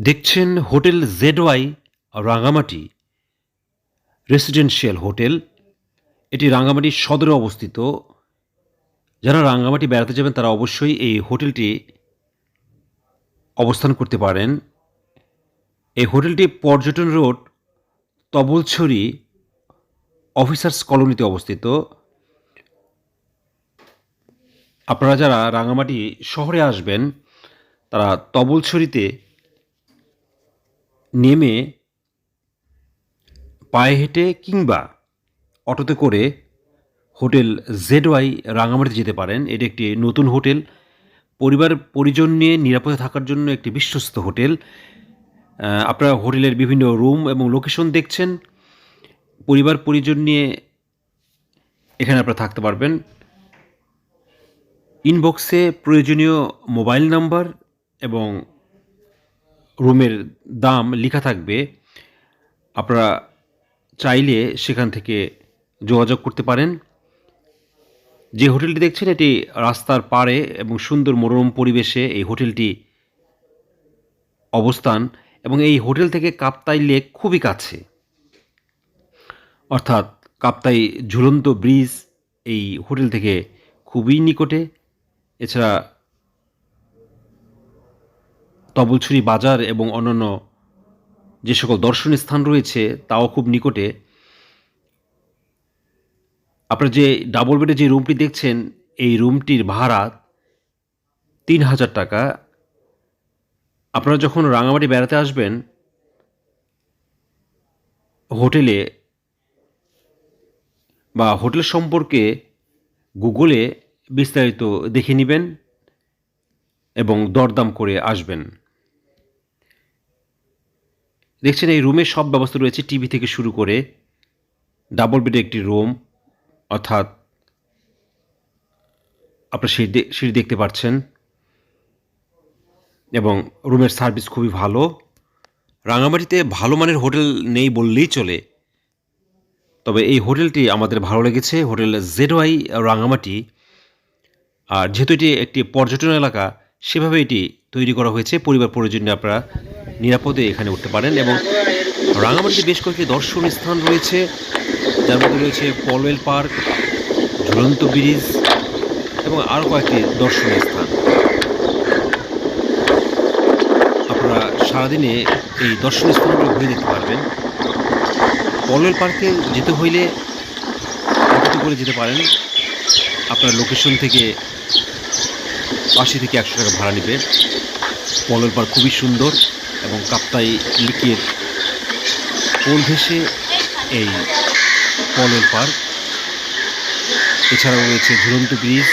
দেখছেন hotel Z Y Rangamati residential hotel. এটি রাঙামাটির সদরে অবস্থিত। যারা রাঙামাটি বেড়াতে যাবেন, তারা অবশ্যই এই হোটেলটি অবস্থান করতে পারেন। এই হোটেলটি পর্যটন রোড, তবলছড়ি, অফিসার্স কলোনিতে অবস্থিত। আপনারা যারা রাঙামাটি শহরে আসবেন, তারা তবলছড়িতে নেমে পায়ে হেঁটে কিংবা অটোতে করে হোটেল জেড ওয়াই রাঙামাটি যেতে পারেন। এটি একটি নতুন হোটেল। পরিবার, পরিজন নিয়ে নিরাপদে থাকার জন্য একটি বিশ্বস্ত হোটেল। আপনারা হোটেলের বিভিন্ন রুম এবং লোকেশন দেখছেন। পরিবার, পরিজন নিয়ে এখানে আপনারা থাকতে পারবেন। ইনবক্সে প্রয়োজনীয় মোবাইল নাম্বার এবং রুমের দাম লেখা থাকবে, আপনারা চাইলে সেখান থেকে যোগাযোগ করতে পারেন। যে হোটেলটি দেখছেন, এটি রাস্তার পাড়ে এবং সুন্দর মনোরম পরিবেশে এই হোটেলটি অবস্থান এবং এই হোটেল থেকে কাপ্তাই লেক খুবই কাছে। অর্থাৎ কাপ্তাই ঝুলন্ত ব্রিজ এই হোটেল থেকে খুবই নিকটে। এছাড়া তবলছড়ি বাজার এবং অন্যান্য যে সকল দর্শনীয় স্থান রয়েছে, তাও খুব নিকটে। আপনার যে ডাবল বেডে যে রুমটি দেখছেন, এই রুমটির ভাড়া তিন হাজার টাকা। আপনারা যখন রাঙামাটি বেড়াতে আসবেন, হোটেলে বা হোটেল সম্পর্কে গুগলে বিস্তারিত দেখে নেবেন এবং দরদাম করে আসবেন। দেখছেন এই রুমের সব ব্যবস্থা রয়েছে, টিভি থেকে শুরু করে ডাবল বেডে একটি রুম, অর্থাৎ আপনার সিঁড়ি সিঁড়ি দেখতে পাচ্ছেন। এবং রুমের সার্ভিস খুবই ভালো। রাঙামাটিতে ভালো মানের হোটেল নেই বললেই চলে। তবে এই হোটেলটি আমাদের ভালো লেগেছে, হোটেল জেড ওয়াই রাঙামাটি। আর যেহেতু এটি একটি পর্যটন এলাকা, সেভাবে এটি তৈরি করা হয়েছে। পরিবার পরিজনে আপনারা নিরাপদে এখানে উঠতে পারেন এবং রাঙামাটিতে বেশ কয়েকটি দর্শনীয় স্থান রয়েছে। যার মধ্যে রয়েছে পলওয়েল পার্ক, ঝুলন্ত ব্রিজ এবং আরও কয়েকটি দর্শনীয় স্থান। আপনারা সারাদিনে এই দর্শনীয় স্থানগুলো ঘুরে দেখতে পারবেন। পলওয়েল পার্কে যেতে হইলে করে যেতে পারেন? আপনার লোকেশন থেকে আশি থেকে একশো টাকা ভাড়া নেবে। পলল পার্ক খুবই সুন্দর এবং কাপ্তাই লিকের কোল ভেসে এই পলল পার্ক এছাড়াও রয়েছে ঝুলন্ত ব্রিজ।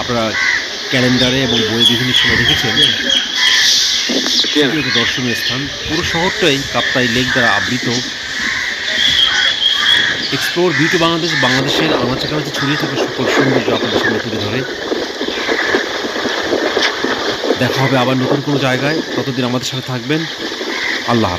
আপনারা ক্যালেন্ডারে এবং বইয়ে বিভিন্ন সময় দেখেছেন। দর্শনীয় স্থান। পুরো শহরটাই কাপ্তাই লেক দ্বারা আবৃত। এক্সপ্লোর বিউটি বাংলাদেশ, বাংলাদেশের আনাচে কানাচে ছড়িয়ে থাকা সকল সৌন্দর্য আপনাদের সামনে তুলে ধরে। দেখা হবে আবার নতুন কোনো জায়গায়। ততদিন আমাদের সাথে থাকবেন। আল্লাহ